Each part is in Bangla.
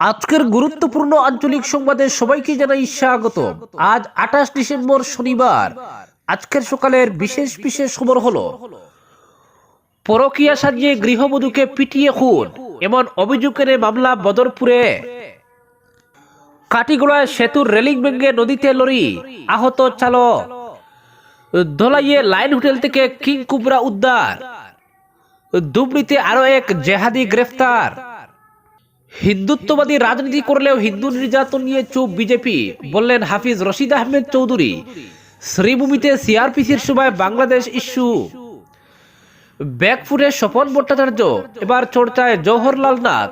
আজকের গুরুত্বপূর্ণ আঞ্চলিক সংবাদে সবাইকে জানাই স্বাগত। আজ আঠাশ ডিসেম্বর শনিবার। আজকের সকালের বিশেষ বিশেষ খবর হলো, পরকিয়া সাজিয়ে গৃহবধূকে পিটিয়ে খুন, এমন অভিযোগ এনে মামলা বদরপুরে। কাটিগড়ায় সেতুর রেলিং ভেঙে নদীতে লরি, আহত চালক। ধলাইয়ে লাইন হোটেল থেকে কিং কুবরা উদ্ধার। দুবড়িতে আরও এক জেহাদি গ্রেফতার। হিন্দুত্ববাদী রাজনীতি করলেও হিন্দু নির্যাতন নিয়ে চুপ বিজেপি, বললেন হাফিজ রশিদ আহমেদ চৌধুরী। শ্রীভূমিতে সিআরপিসির সভায় বাংলাদেশ ইস্যু। ব্যাকফুটে স্বপন ভট্টাচার্য, এবার চর্চায় জওহরলাল নাথ,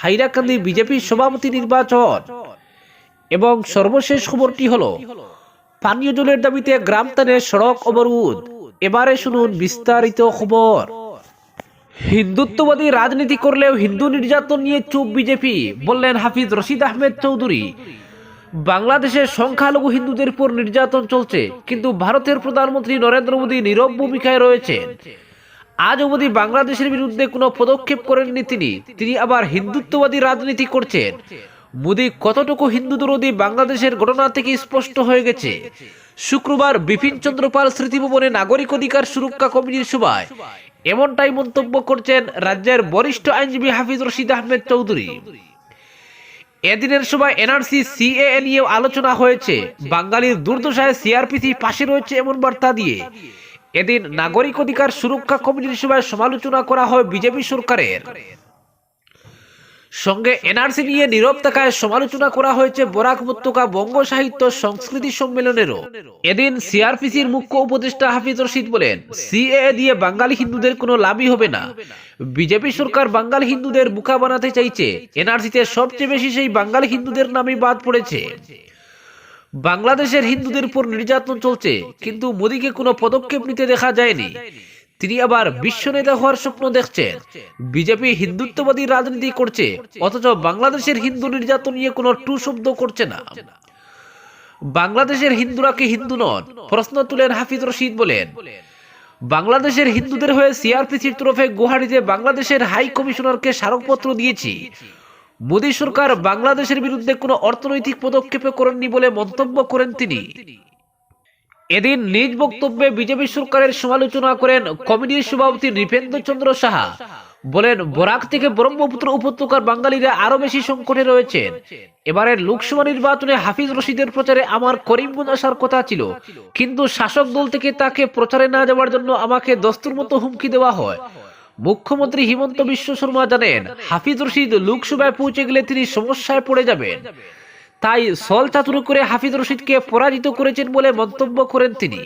হাইরাকান্দি বিজেপির সভাপতি নির্বাচন। এবং সর্বশেষ খবরটি হল, পানীয় জলের দাবিতে গ্রাম টানে সড়ক অবরোধ এবারে শুনুন বিস্তারিত খবর। হিন্দুত্ববাদী রাজনীতি করলেও হিন্দু নির্যাতন নিয়ে চুপ বিজেপি, বললেন হাফিজ রশিদ আহমেদ চৌধুরী। বাংলাদেশের সংখ্যালঘু হিন্দুদের উপর নির্যাতন চলছে, কিন্তু ভারতের প্রধানমন্ত্রী নরেন্দ্র মোদী নীরব ভূমিকায় রয়েছেন। আজ অবধি বাংলাদেশের বিরুদ্ধে কোনো পদক্ষেপ করেননি তিনি তিনি আবার হিন্দুত্ববাদী রাজনীতি করছেন। মোদী কতটুকু হিন্দু বিরোধী বাংলাদেশের ঘটনা থেকে স্পষ্ট হয়ে গেছে। শুক্রবার বিপিন চন্দ্র পাল স্মৃতিভবনে নাগরিক অধিকার সুরক্ষা কমিটির সভায় এমনটাই মন্তব্য করছেন রাজ্যের বরিষ্ঠ আইনজীবী হাফিজ রশিদ আহমেদ চৌধুরী। এদিনের সময় এনআরসি সিএএ নিয়ে আলোচনা হয়েছে। বাঙালির দুর্দশায় সিআরপিসি পাশে রয়েছে এমন বার্তা দিয়ে। এদিন নাগরিক অধিকার সুরক্ষা কমিটির সভায় সমালোচনা করা হয় বিজেপি সরকারের। সঙ্গে এনআরসি নিয়ে নীরব থাকায় সমালোচনা করা হয়েছে বরাক উপত্যকা বঙ্গ সাহিত্য সংস্কৃতি সম্মেলনেরও। এদিন সিআরপিসির মুখ্য উপদেষ্টা হাফিজ রশিদ বলেন সিএ দিয়ে বাঙালি হিন্দুদের কোনো লাভই হবে না। বিজেপি সরকার বাঙালি হিন্দুদের বুকা বানাতে চাইছে। এনআরসিতে সবচেয়ে বেশি সেই বাঙালি হিন্দুদের নামই বাদ পড়েছে। বাংলাদেশের হিন্দুদের উপর নির্যাতন চলছে, কিন্তু মোদীকে কোনো পদক্ষেপ নিতে দেখা যায়নি। তিনি আবার বিশ্ব নেতা হওয়ার স্বপ্ন দেখছেন। বিজেপি হিন্দুত্ববাদী রাজনীতি করছে, অথচ বাংলাদেশের হিন্দু নির্যাতন নিয়ে কোনো টু শব্দ করছে না। বাংলাদেশের হিন্দুরা কি হিন্দু নন? প্রশ্ন তুলেন হাফিজ রশিদ বলেন। বাংলাদেশের হিন্দুদের হয়ে সিআরপিসির তরফে গুয়াহাটিতে বাংলাদেশের হাই কমিশনারকে স্মারকপত্র দিয়েছি। মোদী সরকার বাংলাদেশের বিরুদ্ধে কোনো অর্থনৈতিক পদক্ষেপে করেননি বলে মন্তব্য করেন তিনি। এদিন নিজ বক্তব্যে বিজেপি সরকারের সমালোচনা করেন কমিটির সভাপতি নৃপেন্দ্র চন্দ্র সাহা। বলেন, বরাক থেকে ব্রহ্মপুত্র উপত্যকার বাঙালিরা আরও বেশি সংকটে রয়েছেন। এবারের লোকসভা নির্বাচনে হাফিজ রশিদের প্রচারে আমার করিমগঞ্জ আসার কথা ছিল। কিন্তু শাসক দল থেকে তাকে প্রচারে না যাওয়ার জন্য আমাকে দস্তুর মতো হুমকি দেওয়া হয়। মুখ্যমন্ত্রী হিমন্ত বিশ্ব শর্মা জানেন, হাফিজ রশিদ লোকসভায় পৌঁছে গেলে তিনি সমস্যায় পড়ে যাবেন। তাই সল চাতুর করে হাফিজ রশিদকে পরাজিত করেছেন বলে মন্তব্য করেন তিনি।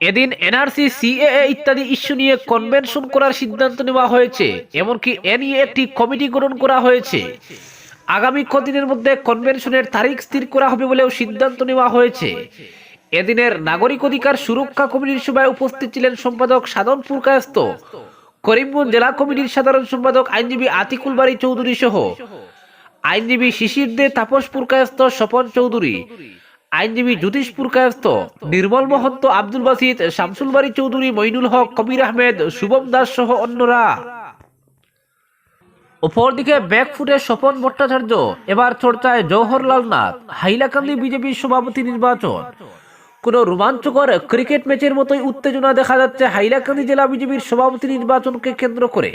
এদিন এনআরসি, সিএএ ইত্যাদি ইস্যু নিয়ে কনভেনশন করার সিদ্ধান্ত নেওয়া হয়েছে, এমনকি এ নিয়ে একটি কমিটি গঠন করা হয়েছে। আগামী কদিনের মধ্যে কনভেনশনের তারিখ স্থির করা হবে বলেও সিদ্ধান্ত নেওয়া হয়েছে। এদিনের নাগরিক অধিকার সুরক্ষা কমিটির সভায় উপস্থিত ছিলেন সম্পাদক সাধন পুরকায়স্ত করিমগঞ্জ জেলা কমিটির সাধারণ সম্পাদক আইনজীবী আতিকুল বাড়ি চৌধুরী সহ। আইনজীবী শিশির দে তাপস পুরকায়স্ত স্বপন চৌধুরী। আইনজীবী জ্যোতিষ পুরকায়স্ত নির্মল মহন্ত আব্দুল বাসিদ শামসুল বাড়ি চৌধুরী, মইনুল হক, কবির আহমেদ, শুভম দাস সহ অন্যরা। অপরদিকে ব্যাকফুটে স্বপন ভট্টাচার্য, এবার চর্চায় জওহরলাল নাথ, হাইলাকান্দি বিজেপির সভাপতি নির্বাচন। কোনো রোমাঞ্চকর ক্রিকেট ম্যাচের মতোই উত্তেজনা দেখা যাচ্ছে হাইলাকান্দি জেলা বিজেপির সভাপতি নির্বাচনকে কেন্দ্র করে।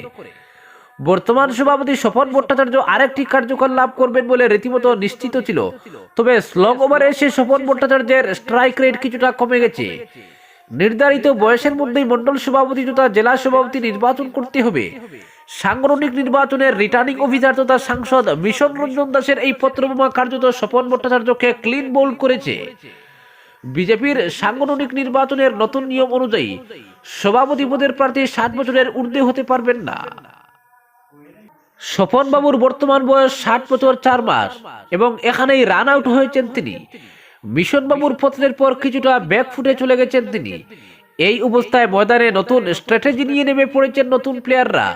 বর্তমান সভাপতি স্বপন ভট্টাচার্য আরেকটি কার্যকাল লাভ করবেন বলে রীতিমতো নিশ্চিত ছিল। তবে স্লং ওভারে এসে স্বপন ভট্টাচার্যের স্ট্রাইক রেট কিছুটা কমে গেছে। নির্ধারিত বয়সের মধ্যেই মন্ডল সভাপতি তথা জেলা সভাপতি নির্বাচন করতে হবে। সাংগঠনিক নির্বাচনের রিটার্নিং অফিসার তথা সাংসদ মিশন রঞ্জন দাসের এই পত্রবোমা কার্যত স্বপন ভট্টাচার্যকে ক্লিন বোল্ড করেছে। বিজেপির সাংগঠনিক নির্বাচনের নতুন নিয়ম অনুযায়ী সভাপতি পদের প্রার্থী ষাট বছরের ঊর্ধ্বে হতে পারবেন না। স্বপন বাবুর বর্তমান বয়স ষাট বছর চার মাস এবং এখানেই রান আউট হয়েছেন তিনি। মিশন বাবুর পত্রের পর কিছুটা ব্যাক ফুটে চলে গেছেন তিনি। এই অবস্থায় ময়দানে নতুন স্ট্র্যাটেজি নিয়ে নেমে পড়েছেন নতুন প্লেয়াররা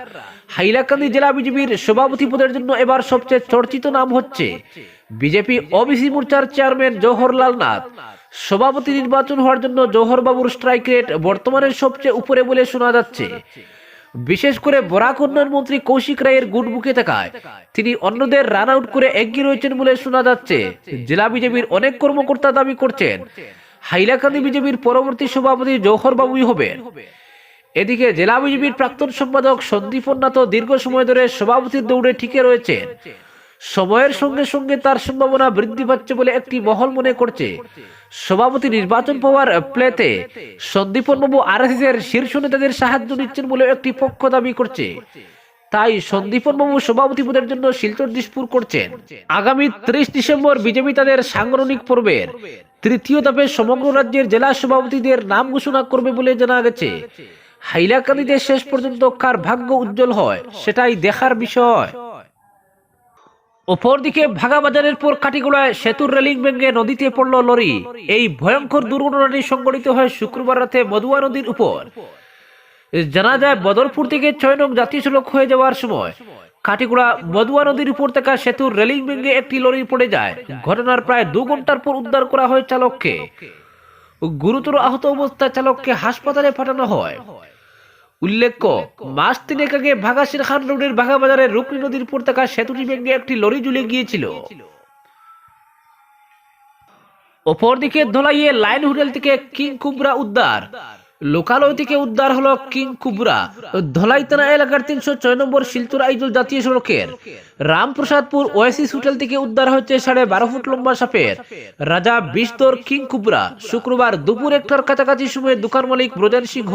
হাইলাকান্দি জেলা বিজেপির সভাপতি পদের জন্য এবার সবচেয়ে চর্চিত নাম হচ্ছে বিজেপি ওবিসি মোর্চার চেয়ারম্যান জওহরলাল নাথ। সভাপতি নির্বাচন হওয়ার জন্য জওহরবাবুর স্ট্রাইক রেট বর্তমানে সবচেয়ে উপরে বলে শোনা যাচ্ছে। বিশেষ করে বরাক উন্নয়ন মন্ত্রী কৌশিক রায়ের গুড বুকে থাকায়, তিনি অন্যদের রান আউট করে এগিয়ে রয়েছেন বলে শোনা যাচ্ছে। জেলা বিজেপির অনেক কর্মকর্তা দাবি করছেন, হাইলাকান্দি বিজেপির পরবর্তী সভাপতি জৌহর বাবুই হবেন। এদিকে জেলা বিজেপির প্রাক্তন সম্পাদক সন্দীপ নাথ দীর্ঘ সময় ধরে সভাপতির দৌড়ে ঠিকে রয়েছেন। সময়ের সঙ্গে সঙ্গে তার সম্ভাবনা বৃদ্ধি পাচ্ছে বলে একটি মহল মনে করছে। সভাপতি নির্বাচন পাওয়ার প্লেতে সন্দীপন বাবু আর এর শীর্ষ নেতাদের সাহায্য নিচ্ছেন বলে একটি পক্ষ দাবি করছে। তাই সন্দীপন বাবু সভাপতি পদের জন্য শিলচর দিসপুর করছেন। আগামী ত্রিশ ডিসেম্বর বিজেপি তাদের সাংগঠনিক পর্বের তৃতীয় ধাপে সমগ্র রাজ্যের জেলা সভাপতিদের নাম ঘোষণা করবে বলে জানা গেছে। হাইলাকান্দিতে শেষ পর্যন্ত কার ভাগ্য উজ্জ্বল হয়, সেটাই দেখার বিষয়। অপরদিকে ভাগাবাজারের পর কাটিগোড়ায় সেতুর রেলিং ভেঙে নদীতে পড়ল লরি। এই ভয়ঙ্কর দুর্ঘটনাটি সংঘটিত হয় শুক্রবার রাতে মধুয়া নদীর উপর। জানা যায়, বদরপুর থেকে ছয় নং জাতীয় সড়ক হয়ে যাওয়ার সময় কাটিগুড়া মধুয়া নদীর উপর থাকা সেতুর রেলিং ভেঙে একটি লরি পড়ে যায়। ঘটনার প্রায় দু ঘণ্টার পর উদ্ধার করা হয় চালককে। গুরুতর আহত অবস্থায় চালককে হাসপাতালে পাঠানো হয়। উল্লেখ্য মাস তিনেক আগে ভাগাসির খান রোডের ভাগাবাজারের রুকনি নদীর উপর থাকা সেতুটি ভেঙে একটি লরি ঝুলে গিয়েছিল। অপরদিকে ধলাইয়ে লাইন হোটেল থেকে কিং কুবরা উদ্ধার। লোকালয় থেকে উদ্ধার হলো কিং কুবরা। ধলাই থানা এলাকার তিনশো ছয় নম্বর শিলচর আইজল জাতীয় সড়কের। রামপ্রসাদপুর ওয়েসিস হোটেল থেকে উদ্ধার হচ্ছে সাড়ে বারো ফুট লম্বা সাপের। রাজা বিস্তর কিং কুবরা শুক্রবার দুপুর একটার কাছাকাছি সময়ে দোকান মালিক ব্রজেন সিংহ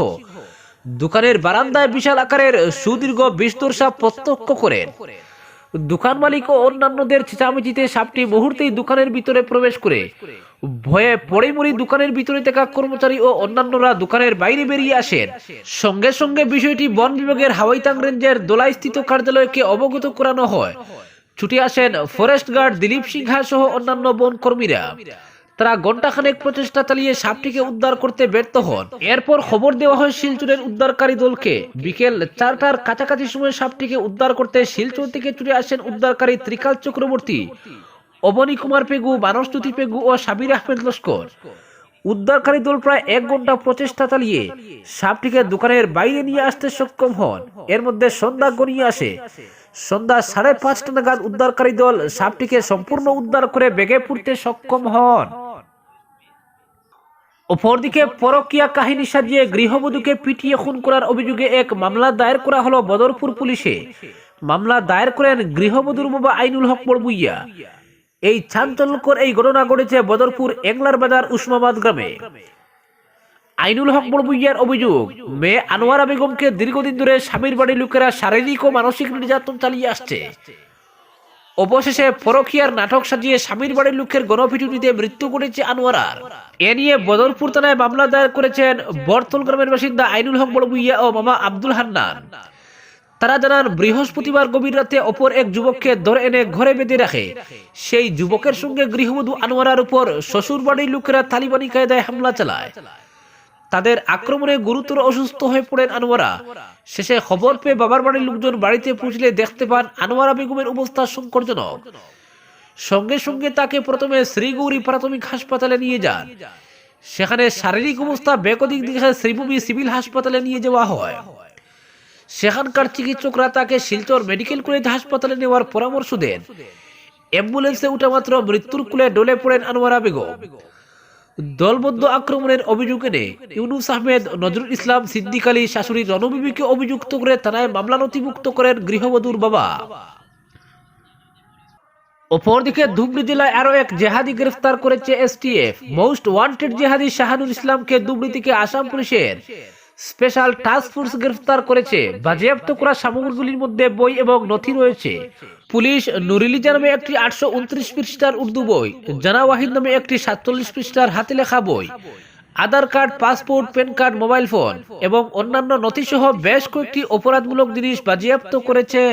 দোকানের বারান্দায় বিশাল আকারের সুদীর্ঘ বিস্তর সাপ প্রত্যক্ষ করেন। দোকান মালিক ও অন্যান্যদের চেঁচামেচিতে সাপটি মুহূর্তেই দোকানের ভিতরে প্রবেশ করে। ভয়ে পড়ে মরি দোকানের ভিতরে থাকা কর্মচারী ও অন্যান্যরা দোকানের বাইরে বেরিয়ে আসেন। সঙ্গে সঙ্গে বিষয়টি বন বিভাগের হাওয়াইতাং রেঞ্জের দোলাইস্থিত কার্যালয়কে অবগত করানো হয়। ছুটে আসেন ফরেস্ট গার্ড দিলীপ সিংহা সহ অন্যান্য বন কর্মীরা তারা ঘণ্টাখানেক প্রচেষ্টা চালিয়ে সাপটিকে উদ্ধার করতে ব্যর্থ হন। এরপর খবর দেওয়া হয় শিলচরের উদ্ধারকারী দলকে। বিকেল চারটার কাছাকাছি সময় সাপটিকে উদ্ধার করতে শিলচর থেকে ছুটে আসেন উদ্ধারকারী ত্রিকাল চক্রবর্তী, অবনী কুমার পেগু মানসতুতি পেগু ও সাবির আহমেদ লস্কর। উদ্ধারকারী দল প্রায় এক ঘণ্টা প্রচেষ্টা চালিয়ে সাপটিকে দোকানের বাইরে নিয়ে আসতে সক্ষম হন। এর মধ্যে সন্ধ্যা গড়িয়ে আসে। সন্ধ্যা সাড়ে পাঁচটা নাগাদ উদ্ধারকারী দল সাপটিকে সম্পূর্ণ উদ্ধার করে বেগে পুড়তে সক্ষম হন। অপরদিকে পরকিয়া কাহিনী সাজিয়ে গৃহবধূকে পিটিয়ে খুন করার অভিযোগে এক মামলা দায়ের করা হলো বদরপুর পুলিশে। মামলা দায়ের করেন গৃহবধূর বাবা আইনুল হক বড়বুইয়া। এই চাঞ্চল্যকর এই ঘটনা ঘটেছে বদরপুর এংলার বাজার উসমাবাদ গ্রামে। আইনুল হক বড়বুইয়ার অভিযোগ, মেয়ে আনোয়ারা বেগমকে দীর্ঘদিন ধরে স্বামীর বাড়ির লোকেরা শারীরিক ও মানসিক নির্যাতন চালিয়ে আসছে। অবশেষে পরকিয়ার নাটক সাজিয়ে স্বামীর বাড়ির লোকের গণপিটুনিতে মৃত্যু ঘটেছে আনোয়ারার এ নিয়ে বদরপুর থানায় মামলা দায়ের করেছেন বর্তল গ্রামের বাসিন্দা আইনুল হক বড়বুইয়া ও মামা আব্দুল হান্নান। তারা জানান, বৃহস্পতিবার গভীর রাতে অপর এক যুবককে ধরে এনে ঘরে বেঁধে রাখে। সেই যুবকের সঙ্গে গৃহবধূ আনোয়ারার উপর শ্বশুর বাড়ির লোকেরা তালিবানি কায়দায় হামলা চালায়। তাদের আক্রমণে গুরুতর অসুস্থ হয়ে পড়েন আনোয়ারা। শেষে খবর পেয়ে বাবার বাড়ির লোকজন বাড়িতে পৌঁছলে দেখতে পান আনোয়ারা বেগমের অবস্থা সংকটজনক। সঙ্গে সঙ্গে তাকে প্রথমে শ্রীগৌরী প্রাথমিক হাসপাতালে নিয়ে যান। সেখানে শারীরিক অবস্থা বেকদিক দিকে শ্রীভূমি সিভিল হাসপাতালে নিয়ে যাওয়া হয়। সেখানকার চিকিৎসকরা তাকে শিলচর মেডিকেল কলেজ হাসপাতালে নেওয়ার পরামর্শ দেন। অ্যাম্বুলেন্সে উঠা মাত্র মৃত্যুর কুলে ডলে পড়েন আনোয়ারা বেগম। দলবদ্ধ আক্রমণের অভিযোগ এনে ইউনুস আহমেদ নজরুল ইসলাম সিদ্দিক আলী শাশুড়ি রণবিবিকে অভিযুক্ত করে থানায় মামলা নথিভুক্ত করেন গৃহবধূর বাবা। অপরদিকে ধুবড়ি জেলায় আরও এক জেহাদি গ্রেফতার করেছে STF. Most wanted Jihadi Shahanur ইসলামকে ধুবড়ি থেকে আসাম পুলিশের স্পেশাল টাস্ক ফোর্স গ্রেফতার করেছে। বাজেয়াপ্ত করা সামগ্রীগুলির মধ্যে বই এবং নথি রয়েছে। পুলিশ নুরিলিজা নামে একটি আটশো উনত্রিশ পৃষ্ঠার উর্দু বই, জানা ওয়াহিদ নামে একটি সাতচল্লিশ পৃষ্ঠার হাতে লেখা বই, Aadhaar card, passport, PAN card, mobile phone এবং অন্যান্য নথিসহ বেশ কয়েকটি অপরাধমূলক জিনিস বাজেয়াপ্ত করেছে।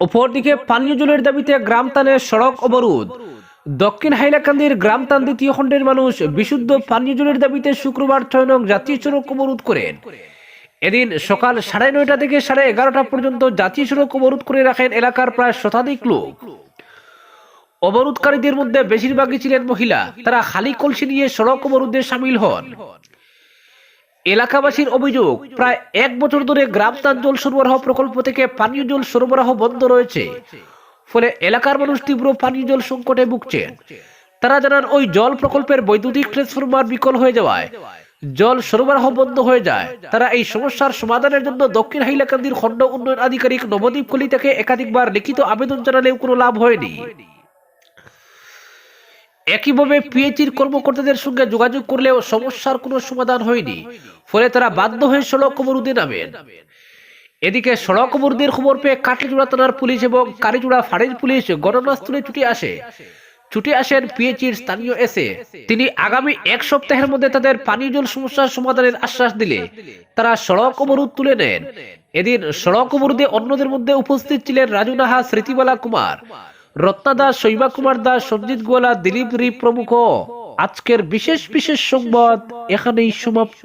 অপরদিকে পানীয় জলের দাবিতে গ্রামতানে সড়ক অবরোধ। দক্ষিণ হাইলাকান্দির গ্রামতান দ্বিতীয় খণ্ডের মানুষ বিশুদ্ধ পানীয় জলের দাবিতে শুক্রবার ছয় নং জাতীয় সড়ক অবরোধ করেন। এদিন সকাল সাড়ে নয়টা থেকে সাড়ে এগারোটা পর্যন্ত জাতীয় সড়ক অবরোধ করে রাখেন এলাকার প্রায় শতাধিক লোক। অবরোধকারীদের মধ্যে বেশিরভাগই ছিলেন মহিলা। তারা খালি কলসি নিয়ে সড়ক অবরোধে সামিল হন। এলাকাবাসীর অভিযোগ, প্রায় এক বছর ধরে গ্রামতান জল সরবরাহ প্রকল্প থেকে পানীয় জল সরবরাহ বন্ধ রয়েছে। ফলে এলাকার মানুষ তীব্র পানীয় জল সংকটে ভুগছেন। তারা জানান, ওই জল প্রকল্পের বৈদ্যুতিক ট্রান্সফরমার বিকল হয়ে যাওয়ায় জল সরবরাহ বন্ধ হয়ে যায়। তারা এই সমস্যার সমাধানের জন্য দক্ষিণ হাইলাকান্দির খণ্ড উন্নয়ন আধিকারিক নবদ্বীপ কলিতাকে একাধিকবার লিখিত আবেদন জানালেও কোনো লাভ হয়নি। একইভাবে পিএইচির কর্মকর্তাদের সঙ্গে যোগাযোগ করলেও সমস্যার কোনো সমাধান হয়নি। ফলে তারা বাধ্য হয়ে সড়ক অবরোধে নামেন। এদিকে সড়ক অবরোধের খবর পেয়ে কাটলিজোড়া থানার পুলিশ এবং কারিজোড়া ফাঁড়ির পুলিশ ঘটনাস্থলে ছুটে আসে। ছুটে আসেন পিএইচির স্থানীয় এসে। তিনি আগামী এক সপ্তাহের মধ্যে তাদের পানীয় জল সমস্যার সমাধানের আশ্বাস দিলে। তারা সড়ক অবরোধ তুলে নেন। এদিন সড়ক অবরোধে অন্যদের মধ্যে উপস্থিত ছিলেন রাজু নাহা, স্মৃতিবালা কুমার, রত্না দাস, শৈবা কুমার দাস, সঞ্জিত গোয়ালা, দিলীপ রি প্রমুখ। আজকের বিশেষ বিশেষ সংবাদ এখানেই সমাপ্ত।